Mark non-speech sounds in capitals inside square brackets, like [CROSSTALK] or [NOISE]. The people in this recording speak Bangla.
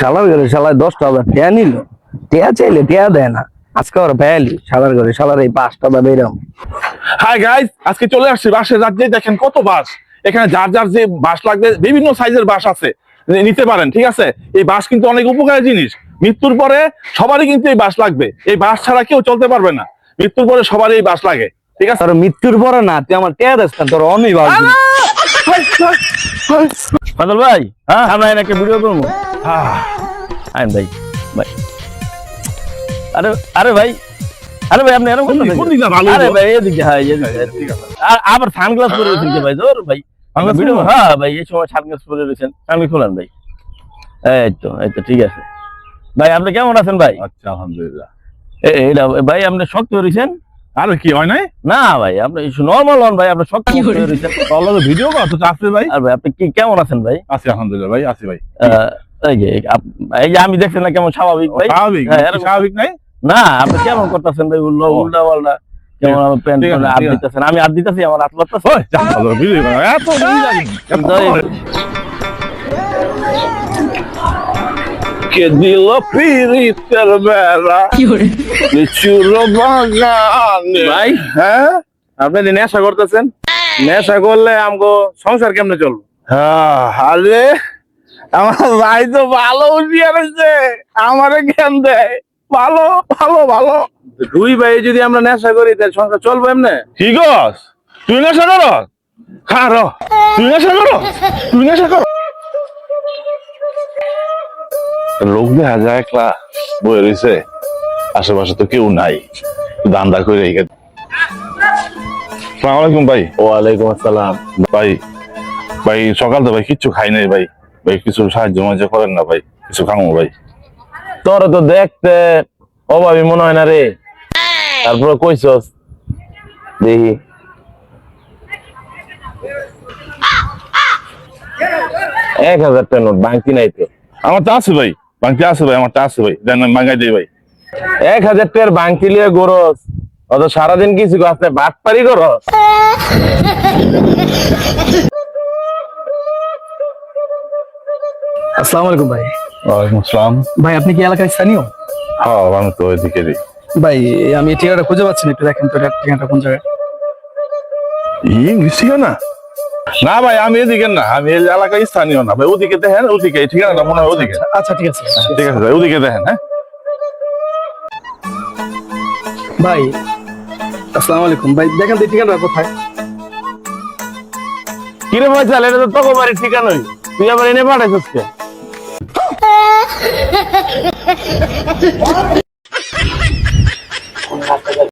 শালার ঘরে শালায় দশটা হাজার টিয়া নিল। টিয়া চাইলে টিয়া দেয় না। আজকে ওরা ভ্যালি শালার ঘরে শালার এই পাঁচটা দা বেরম হাই গাইস আজকে চলে আসছি বাসের রাজ্যে দেখেন কত বাস। এখানে যার যার যে বাস লাগবে বিভিন্ন সাইজের বাস আছে। নিতে পারেন ঠিক আছে? এই বাস কিন্তু অনেক উপকারী জিনিস। মৃত্যুর পরে সবারই কিন্তু এই বাস লাগবে। এই বাস ছাড়া কেউ চলতে পারবে না। মৃত্যুর পরে সবারই এই বাস লাগে ঠিক আছে? আর মৃত্যুর পরে না তুই আমার টিয়া দেস না তোর অনেক ফাদল ভাই হ্যাঁ? আমরা এনে একটা ভিডিও করব। আইন ভাই ভাই। আরে আরে ভাই আরে ভাই আপনি এরকম আরে ভাই এদিকে হ্যাঁ এদিকে ঠিক আছে। আর- আবার সানগ্লাস পরে রয়েছেন ভাই? জোর ভাই? হ্যাঁ ভাই এই সময় সানগ্লাস পরে রয়েছেন। খোলেন ভাই। এই তো এই তো ঠিক আছে। ভাই আপনি কেমন আছেন ভাই? আচ্ছা আলহামদুলিল্লাহ। এইটা ভাই আপনি শক্ত রয়েছেন? আর কি হয় নাই? না ভাই আপনি নর্মাল হন ভাই আপনি শক্ত রয়েছেন। ভিডিও কর তো আসছে ভাই। আর ভাই আপনি কি কেমন আছেন ভাই? আছি আলহামদুলিল্লাহ ভাই আছি ভাই। এই যে আপ- এই যে আমি দেখছেন না কেমন স্বাভাবিক ভাই? স্বাভাবিক হ্যাঁ, স্বাভাবিক নাই? না আপনি কেমন করতেছেন ভাই? উল্টা ও। উল্টা পাল্টা। কেমন প্যান্ট। দিতেছেন? আমি দিতেছি আমার হাত লাগতেছে ওই যা ভালো ভিডিও কর এত কে দিল পিরিতের বেলা? লিচুর বাগানে। ভাই হ্যাঁ? আপনি যে নেশা করতেছেন নেশা করলে আমগো সংসার কেমনে চলবে? হ্যাঁ, আরে আমার ভাই তো ভালো রয়েছে আমারে জ্ঞান দেয়। ভালো ভালো ভালো। দুই ভাই যদি আমরা নেশা করি তাহলে সংসার চলবে এমনে? ঠিক গস তুই নেশা কর খার তুই নেশা কর তুই নেশা কর। লোক দেখা যায় একলা বয়ে রয়েছে। আশেপাশে তো কেউ নাই। দান্দা করে রেখে সালাম আলাইকুম ভাই। ওয়ালাইকুম আসসালাম। ভাই ভাই সকাল তো ভাই কিচ্ছু খাই নাই ভাই। ভাই কিছু সাহায্য মাঝে করেন না ভাই কিছু খামো ভাই। তোর তো দেখতে অভাবী মনে হয় না রে। তারপরে কইছস? দেখি। এক হাজার টাকা নোট বাংতি নাই তো। আমার তো আছে ভাই বাংটি আছে ভাই আমার টা আছে ভাই। দেন মাঙ্গাই দেই ভাই। এক হাজার টাকার বাংতি লিয়ে গরস। অত সারাদিন কিছু আপনি বাট পারি করস [LAUGHS] আসসালামু আলাইকুম ভাই। ওয়ালাইকুম আসসালাম। ভাই আপনি কি এলাকায় স্থানীয়? হ্যাঁ আমি তো ওইদিকেরই ভাই আমি এই ঠিকানাটা খুঁজে পাচ্ছি না একটু দেখেন তো ঠিকানাটা কোন জায়গায়। ইংলিশ ঠিকানা না? ভাই আমি এদিকে না আমি এই এলাকায় স্থানীয় না। ভাই ওদিকে দেখেন ওদিকে ঠিকানাটা মনে হয় ওদিকে। আচ্ছা ঠিক আছে ঠিক আছে ভাই ওদিকে দেখেন হ্যাঁ। ভাই আসসালামু আলাইকুম। ভাই দেখেন তো ঠিকানাটা কোথায়। কিরে ভাই চাল এটা তো তোকে বাড়ির ঠিকানাই। তুই আবার এনে পাঠাইছিস কে? Bora, [LAUGHS]